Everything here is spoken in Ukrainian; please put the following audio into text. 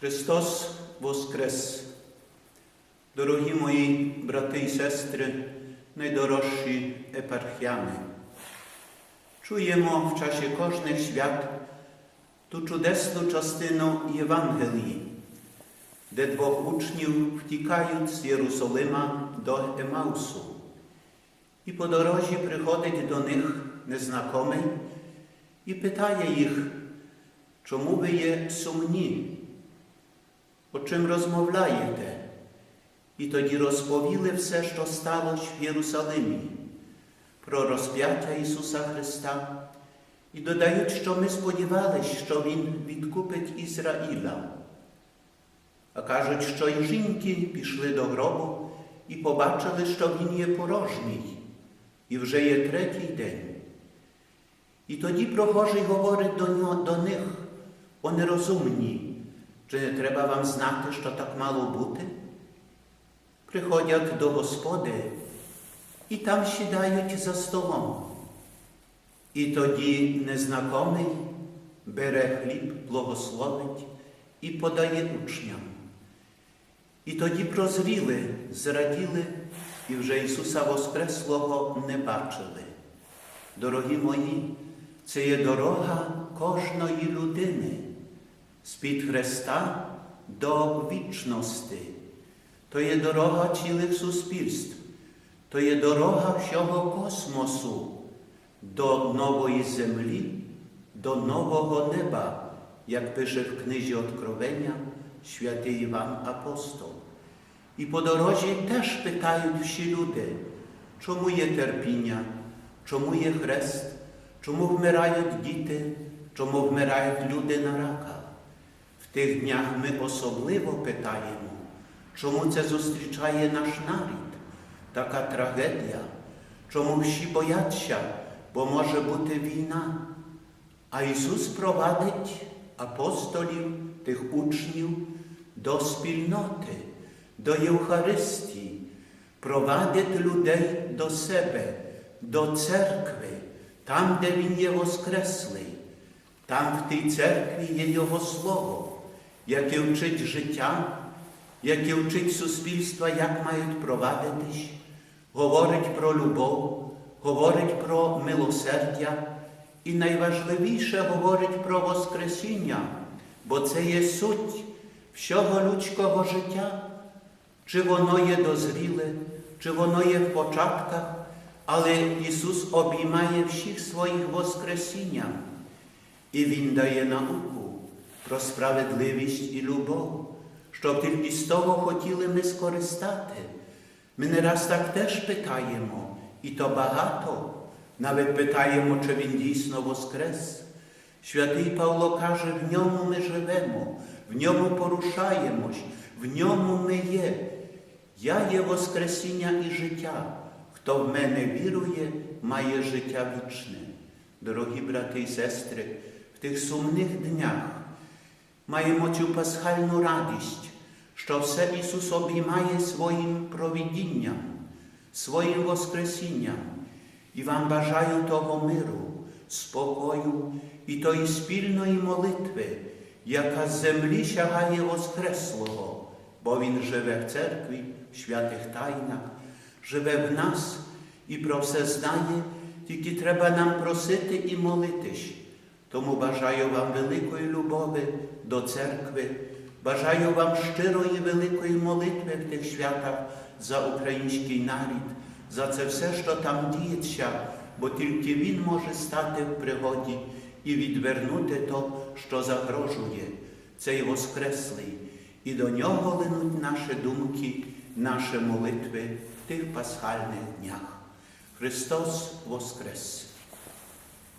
Христос Воскрес! Дорогі мої брати і сестри, найдорожчі епархіани, чуємо в часі кожних свят ту чудесну частину Євангелії, де двох учнів втікають з Єрусалима до Емаусу. І по дорозі приходить до них незнайомий і питає їх, чому ви є сумні? О чим розмовляєте? І тоді розповіли все, що сталося в Єрусалимі, про розп'яття Ісуса Христа, і додають, що ми сподівалися, що Він відкупить Ізраїля. А кажуть, що й жінки пішли до гробу і побачили, що він є порожній, і вже є третій день. І тоді прохожий говорить до, нього, до них, о нерозумні, чи не треба вам знати, що так мало бути? Приходять до Господи і там сідають за столом. І тоді незнайомий бере хліб, благословить і подає учням. І тоді прозріли, зраділи і вже Ісуса Воскреслого не бачили. Дорогі мої, це є дорога кожної людини з-під Христа до вічності. То є дорога цілих суспільств, то є дорога всього космосу до нової землі, до нового неба, як пише в книзі Откровення святий Іван Апостол. І по дорозі теж питають всі люди, чому є терпіння, чому є хрест, чому вмирають діти, чому вмирають люди на рака. В тих днях ми особливо питаємо, чому це зустрічає наш нарід, така трагедія, чому всі бояться, бо може бути війна. А Ісус провадить апостолів, тих учнів до спільноти, до Євхаристії, провадить людей до себе, до церкви, там, де Він є Воскреслий, там в тій церкві є Його Слово, яке вчить життя, яке вчить суспільства, як мають провадитись, говорить про любов, говорить про милосердя. І найважливіше говорить про Воскресіння, бо це є суть всього людського життя, чи воно є дозріле, чи воно є в початках, але Ісус обіймає всіх своїх Воскресінням, і Він дає науку про справедливість і любов, щоб тільки з того хотіли ми скористати. Ми не раз так теж питаємо, і то багато. Навіть питаємо, чи він дійсно воскрес. Святий Павло каже, в ньому ми живемо, в ньому порушаємось, в ньому ми є. Я є Воскресіння і життя. Хто в мене вірує, має життя вічне. Дорогі брати і сестри, в тих сумних днях маємо цю пасхальну радість, що все Ісус обіймає своїм провідінням, своїм Воскресінням. І вам бажаю того миру, спокою і тої спільної молитви, яка з землі сягає Воскреслого, бо Він живе в церкві, в святих тайнах, живе в нас і про все знає, тільки треба нам просити і молитись. Тому бажаю вам великої любові до церкви, бажаю вам щирої великої молитви в тих святах за український нарід за це все, що там діється, бо тільки Він може стати в пригоді і відвернути то, що загрожує, цей Воскреслий. І до нього линуть наші думки, наші молитви в тих пасхальних днях. Христос Воскрес!